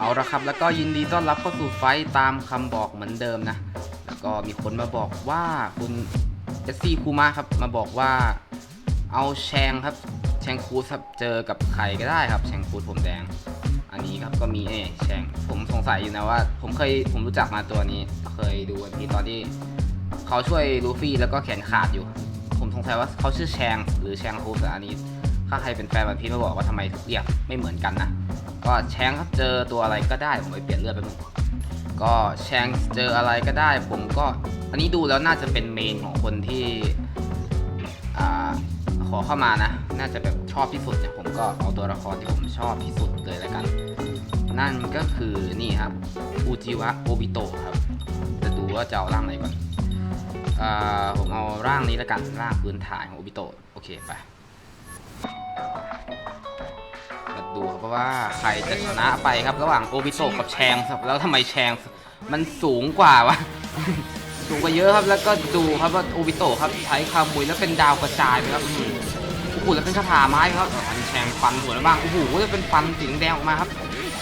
เอาละครับ แล้วก็ยินดีต้อนรับเข้าสู่ไฟตามคำบอกเหมือนเดิมนะ แล้วก็มีคนมาบอกว่าคุณเอสซี่คูมาครับ มาบอกว่าเอาแชงครับ แชงคูดครับเจอกับใครก็ได้ครับ แชงคูผมแดง อันนี้ครับก็มีเอแชงผมสงสัยอยู่นะว่า ผมเคยผมรู้จักมาตัวนี้ เคยดูที่ตอนที่เขาช่วยลูฟี่แล้วก็แขนขาดอยู่ ผมสงสัยว่าเขาชื่อแชงหรือแชงคูแต่อันนี้ถ้าใครเป็นแฟนวันพีมาบอกว่าทำไมเรียกไม่เหมือนกันนะ ก็แชงครับเจอตัวอะไรก็ได้ผมไปเปลี่ยนเลือดไปหมึงก็แชงเจออะไรก็ได้ ผมก็อันนี้ดูแล้วน่าจะเป็นเมนของคนที่ขอเข้ามานะ น่าจะแบบชอบที่สุดเนี่ยผมก็เอาตัวละครที่ผมชอบที่สุดเลยแล้วกัน นั่นก็คือนี่ครับอูจิวะโอบิโตะครับ จะดูว่าจะเอาร่างไหนก่อนอ่าผมเอาร่างนี้แล้วกันร่างพื้นฐานของโอบิโตะโอเคไป ดูครับว่าใครจะชนะไปครับระหว่างโอบิโตะกับแชงครับแล้วทำไมแชงมันสูงกว่าวะสูงกว่าเยอะครับแล้วก็ดูครับว่าโอบิโตะครับใช้คามุยแล้วเป็นดาวกระจายไปครับอื้อหือโอ้โหแล้วเป็นคาถาไม้ครับฟันแชงฟันหัวบ้างโอ้โหจะเป็นฟันสีแดงออกมาครับ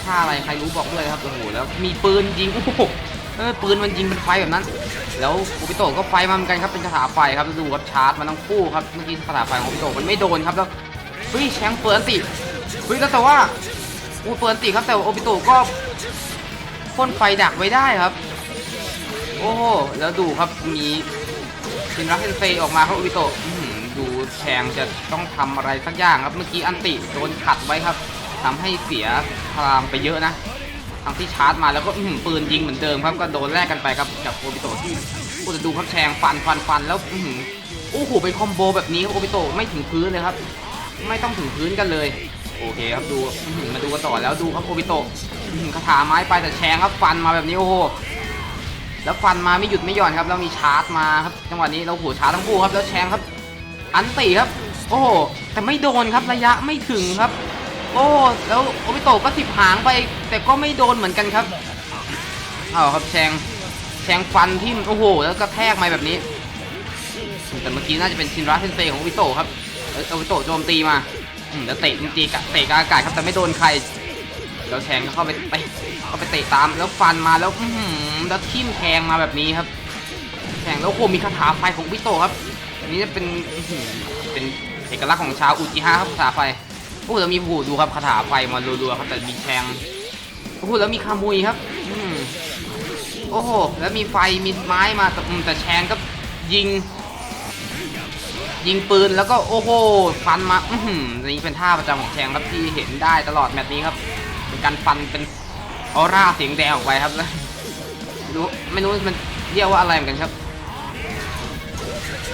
ท่าอะไรใครรู้บอกด้วยครับโอ้โหแล้วมีปืนยิงโอ้โหเออปืนมันยิงเป็นไฟแบบนั้น แล้วโอบิโตะก็ไฟมาเหมือนกันครับเป็นคาถาไฟครับดูครับชาร์จมันทั้งคู่ครับเมื่อกี้คาถาไฟของโอบิโตะมันไม่โดนครับแล้วเฮ้ยแชงเฟิร์นติ เฮ้ยแล้วแต่ว่าอูเฟิร์นติครับแต่โอบิโตก็พ่นไฟดักไว้ได้ครับ โอ้โหแล้วดูครับมีชินรักเซนเซออกมาครับโอบิโต้ดูแชงจะต้องทำอะไรสักอย่างครับเมื่อกี้อันติโดนขัดไว้ครับทำให้เสียพลังไปเยอะนะทั้งที่ชาร์จมาแล้วก็อืปืนยิงเหมือนเดิมครับก็โดนแลกกันไปครับกับโอบิโตที่โอ้จะดูครับแชงฟันฟันฟันแล้วอือหือโอ้โหเป็นคอมโบแบบนี้ครับโอบิโตไม่ถึงพื้นเลยครับ ไม่ต้องถึงพื้นกันเลย โอเคครับดูมาดูกันต่อแล้วดูครับโอบิโตะคาถาไม้ไปแต่แชงครับฟันมาแบบนี้โอ้โหแล้วฟันมาไม่หยุดไม่หย่อนครับแล้วมีชาร์จมาครับจังหวะนี้เราโหชาร์จทั้งคู่ครับแล้วแชงครับ อันตีครับโอ้โหแต่ไม่โดนครับระยะไม่ถึงครับ โอ้แล้วโอบิโตะก็สิบหางไป แต่ก็ไม่โดนเหมือนกันครับเอาครับแชงแชงฟันที่โอ้โห แล้วก็แทกมาแบบนี้ แต่เมื่อกี้น่าจะเป็นชินระเซนเซของโอบิโตะครับโอบิโตะโจมตีมา แล้วเตะจริกะเตะกอากาศครับแต่ไม่โดนใคร แล้วแทงเข้าไปเตะเข้าไปเตะตามแล้วฟันมาแล้วอื้อหือแล้วทิ่มแทงมาแบบนี้ครับ แทงแล้วโอ้โหมีคาถาไฟของโอบิโตครับ อันนี้จะเป็นเป็นเอกลักษณ์ของชาวอุจิฮะครับคาถาไฟโอ้แล้วมีผูดูครับคาถาไฟมารัวๆครับแต่มีแทงโอ้โหแล้วมีคามุยครับโอ้โหแล้วมีไฟมีไม้มาแต่แต่แชงก็ยิง ยิงปืนแล้วก็โอ้โหฟันมาอือหือนี่เป็นท่าประจำของแชงครับที่เห็นได้ตลอดแมตช์นี้ครับเป็นการฟันเป็นออร่าเสียงแดงออกไปครับแล้วรู้ไม่รู้มันเรียกว่าอะไรเหมือนกันครับ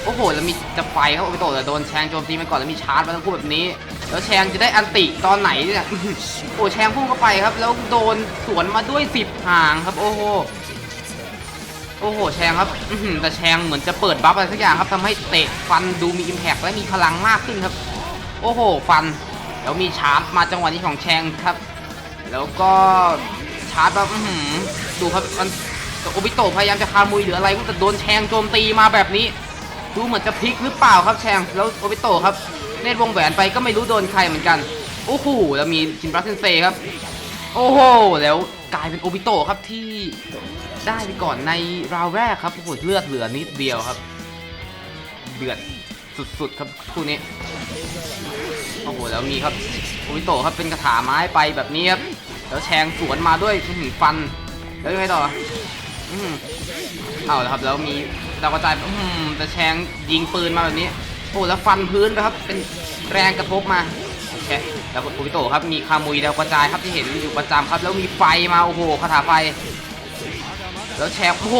โอ้โหแล้วมีจะไฟครับโอไปโตแต่โดนแชงโจมตีมาก่อนแล้วมีชาร์จมาทั้งคู่แบบนี้ แล้วแชงจะได้อันติตอนไหนเนี่ยโอ้แชงพุ่งเข้าไปครับ แล้วโดนสวนมาด้วยสิบห่างครับ โอ้โห อ้โหแชงครับแต่แชงเหมือนจะเปิดบัฟอะไรสักอย่างครับทำให้เตะฟันดูมีอิมแพกและมีพลังมากขึ้นครับ โอ้โห ฟัน แล้วมีชาร์จมาจังหวะนี้ของแชงครับ แล้วก็ชาร์จแบบดูครับมันโอบิโตพยายามจะคามุยหรืออะไรแต่โดนแชงโจมตีมาแบบนี้ ดูเหมือนจะพลิกหรือเปล่าครับแชงแล้วโอบิโตครับเนตรวงแหวนไปก็ไม่รู้โดนใครเหมือนกันโอ้โหแล้วมีชินบรัสเซนเซครับ โอ้โหแล้ว กลายเป็นโอบิโตะครับที่ได้ไปก่อนในราวแรกครับโอ้โหเลือดเหลือนิดเดียวครับ เดือดสุดๆครับคู่นี้โอ้โหแล้วมีครับโอบิโตะครับเป็นกระถาไม้ไปแบบนี้ครับแล้วแชงสวนมาด้วยหฟัน แล้วยังไงต่ออื้อหือเอาละครับแล้วมีดาวกระจายอืมแต่แชงยิงปืนมาแบบนี้ โอ้แล้วฟันพื้นไปครับเป็นแรงกระทบมา โอเคแล้วโอบิโตครับมีคามุยดาวกระจายครับที่เห็นอยู่ประจำครับ แล้วมีไฟมาโอ้โหคาถาไฟ แล้วแชงโอ้โห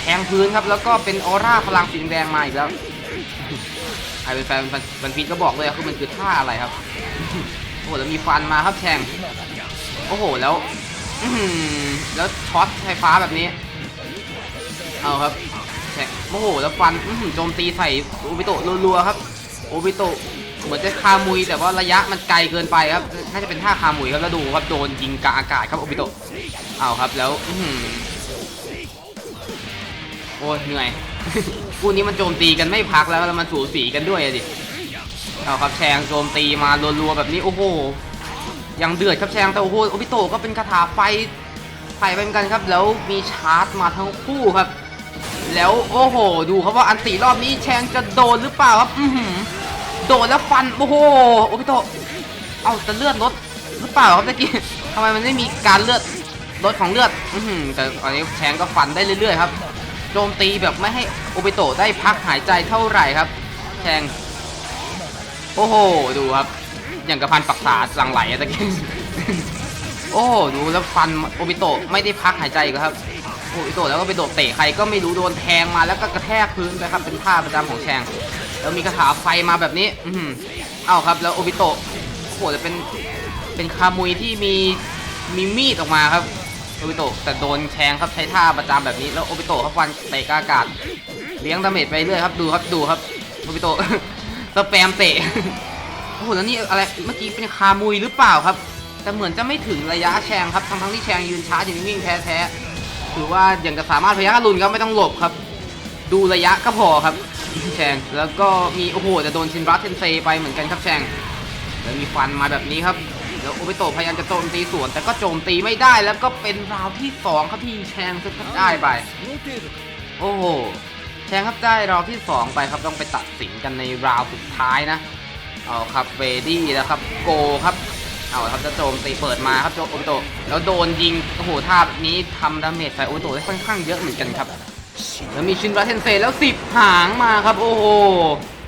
แทงพื้นครับ แล้วก็เป็นออร่าพลังสีแดงมาอีกแล้วใครเป็นแฟนบันพีก็บอกเลยคือมันคือท่าอะไรครับโอ้โหแล้วมีฟันมาครับแชงโอ้โหแล้วแล้วช็อตไฟฟ้าแบบนี้ เอาครับแท็กโอ้โหแล้วฟันโจมตีใส่โอบิโตะรัวๆครับโอบิโตะ เหมือนจะคามุยแต่ว่าระยะมันไกลเกินไปครับน่าจะเป็นท่าคามุยครับแล้วดูครับโดนยิงกลาอากาศครับโอบิโตะเอาครับแล้วโอ้ยเหนื่อยคู่นี้มันโจมตีกันไม่พักแล้วแล้วมันสูสีกันด้วยอะดิเอาครับแชงโจมตีมารัวๆแบบนี้โอ้โหยังเดือดครับแชงแต่โอ้โหโอบิโตะก็เป็นคาถาไฟไฟไปเหมือนกันครับ แล้วมีชาร์จมาทั้งคู่ครับ แล้วโอ้โห ดูครับว่าอันติรอบนี้แชงจะโดนหรือเปล่าครับ อือหือ โดนแล้วฟัน โอ้โห โอบิโตะเอาแต่เลือดลดหรือเปล่าครับตะกี้ทำไมมันไม่มีการเลือดลดของเลือด อืแต่ตอนนี้แชงก็ฟันได้เรื่อยๆครับโจมตีแบบไม่ให้โอบิโตะได้พักหายใจเท่าไหร่ครับ แชง โอ้โห ดูครับ อย่างกระพันปักษาหลังไหลอะตะกี้โอ้ดูแล้วฟันโอบิโตะไม่ได้พักหายใจครับโอบิโตะแล้วก็ไปโดดเตะใครก็ไม่รู้โดนแทงมาแล้วก็กระแทกพื้นไปครับเป็นท่าประจำของแชง แล้วมีคาถาไฟมาแบบนี้ อือหือเอ้าครับ แล้วโอบิโตะโอ้โหจะเป็น เป็นคามุยที่มี มีมีดออกมาครับ โอบิโตะแต่โดนแทงครับใช้ท่าประจำแบบนี้ แล้วโอบิโตะครับฟันเตะกากาศ เลี้ยงดาเมจไปเรื่อยครับ ดูครับ ดูครับ โอบิโตะสแปมเตะ โอ้โห แล้วนี่อะไร เมื่อกี้เป็นคามุยหรือเปล่าครับ แต่เหมือนจะไม่ถึงระยะแชงครับ ทั้งทั้งที่แชงยืนช้าอยู่นิ่งๆแท้ๆถือว่าอย่างจะสามารถพยักรุนครับไม่ต้องหลบครับ ดูระยะก็พอครับ แชงแล้วก็มีโอ้โหจะโดนชินรัสเทนเซไปเหมือนกันครับแชงแล้วมีฟันมาแบบนี้ครับแล้วโอเบโตพยายามจะโจมตีสวน แต่ก็โจมตีไม่ได้แล้วก็เป็นราวที่สองครับที่แชงจะได้ไป โอ้โหแชงครับได้ราวที่ 2 ไปครับต้องไปตัดสินกันในราวสุดท้ายนะเอาครับเวดี้แล้วครับโกครับเอาครับจะโจมตีเปิดมาครับโจโอบิโตแล้วโดนยิงโอ้โหท่าแบบนี้ทำดาเมจใส่โอบิโตได้ค่อนข้างเยอะเหมือนกันครับ แล้วมีชินราเทนเซแล้วสิบหางมาครับโอ้โห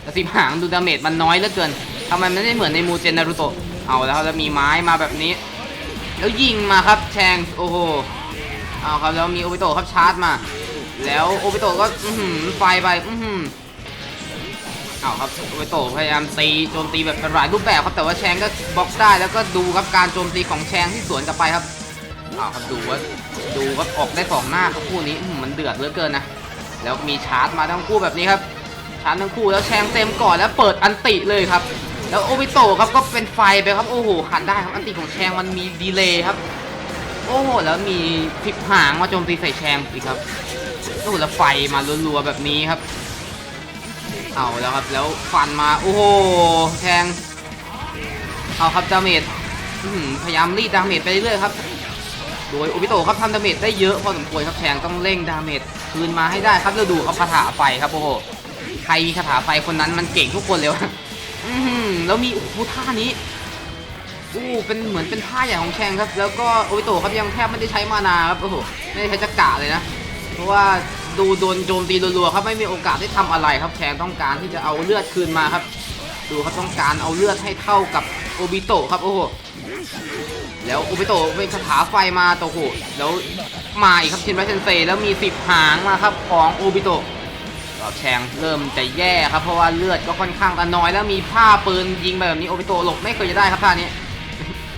แต่สิบหางดูดาเมจมันน้อยเหลือเกินทำไมมันไม่ได้เหมือนในมูเจนนารุโตะเอาแล้วแล้วมีไม้มาแบบนี้ แล้วยิงมาครับแชงโอ้โหเอาครับแล้วมีโอบิโตะครับชาร์จมา แล้วโอบิโตะก็อื้อหือไฟไปอื้อหือเอาครับโอบิโตะพยายามตีโจมตีแบบหลายรูปแบบครับแต่ว่าแชงก็บล็อกได้แล้วก็ดูครับการโจมตีของแชงที่สวนกลับไปครับ อาครับดูว่าดูครับออกได้สองหน้าครับคู่นี้มันเดือดเหลือเกินนะแล้วมีชาร์จมาทั้งคู่แบบนี้ครับชาร์จทั้งคู่แล้วแชงเต็มก่อนแล้วเปิดอันติเลยครับ แล้วโอบิโตะครับก็เป็นไฟไปครับโอ้โหขันได้ครับอันติของแชงมันมีดีเลย์ครับ โอ้โหแล้วมีทิปหางมาโจมตีใส่แชงอีกครับโอ้โหแล้วไฟมารัวๆแบบนี้ครับเอาแล้วครับแล้วฟันมาโอ้โหแทงเอาครับดาเมจพยายามรีดดาเมจไปเรื่อยครับ โดยโอบิโตะครับทำดาเมจได้เยอะพอสมควรครับแทงต้องเร่งดาเมจคืนมาให้ได้ครับแล้วดูครับคาถาไฟครับโอ้โหใครมีคาถาไฟคนนั้นมันเก่งทุกคนเลยวะอือแล้วมีโอ้โหท่านี้อู้เป็นเหมือนเป็นท่าใหญ่ของแชงครับ แล้วก็โอบิโตะครับยังแทบไม่ได้ใช้มานาครับโอ้โหไม่ได้ใช้จักระเลยนะ เพราะว่าดูโดนโจมตีรัวๆครับไม่มีโอกาสได้ทำอะไรครับแชงต้องการที่จะเอาเลือดคืนมาครับ ดูเขาต้องการเอาเลือดให้เท่ากับ โอบิโตะครับโอ้โหแล้วโอบิโตะเป็นคาถาไฟมาโตโหแล้วมาอีกครับชินไรเซนเซแล้วมีสิบหางมาครับของโอบิโตะก็แชงเริ่มจะแย่ครับเพราะว่าเลือดก็ค่อนข้างกันน้อยแล้วมีผ้าปืนยิงไปแบบนี้โอบิโตะหลบไม่เคยจะได้ครับท่านี้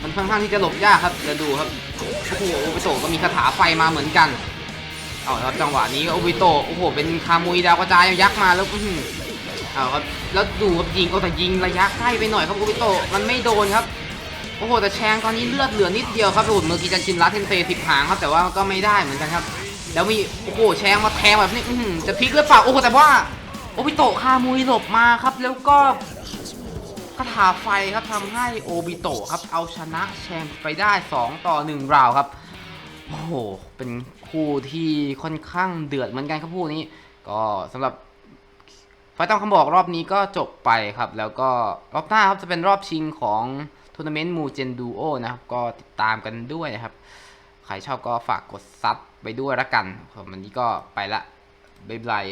มันค่อนข้างที่จะหลบยากครับเดี๋ยวดูครับโอ้โหโอบิโตะก็มีคาถาไฟมาเหมือนกันเอาครับจังหวะนี้โอบิโตะโอ้โหเป็นคามุยดาวกระจายยักษ์มาแล้วอื เอาครับแล้วดูครับยิงเอาแต่ยิงระยะใกล้ไปหน่อยครับโอบิโตะมันไม่โดนครับโอ้โหแต่แชงตอนนี้เลือดเหลือนิดเดียวครับโอ้โหเมื่อกี้จันชินรัตเทนเซสิบหางครับแต่ว่าก็ไม่ได้เหมือนกันครับแล้วมีโอ้โหแชงมาแทงแบบนี้จะพลิกหรือเปล่าโอ้โหแต่ว่าโอบิโตะคามุยหลบมาครับ แล้วก็คาถาไฟครับทำให้โอบิโตะครับเอาชนะแชงไปได้ 2 ต่อ 1 ราวครับ โอ้โห เป็นคู่ที่ค่อนข้างเดือดเหมือนกันครับคู่นี้ ก็สำหรับ ไฟต้องคำบอกรอบนี้ก็จบไปครับ แล้วก็รอบหน้าครับจะเป็นรอบชิงของทัวร์นาเมนต์มูเจนดูโอนะครับ ก็ติดตามกันด้วยนะครับ ใครชอบก็ฝากกดซับไปด้วยละกันผมวันนี้ก็ไปละบ๊ายบาย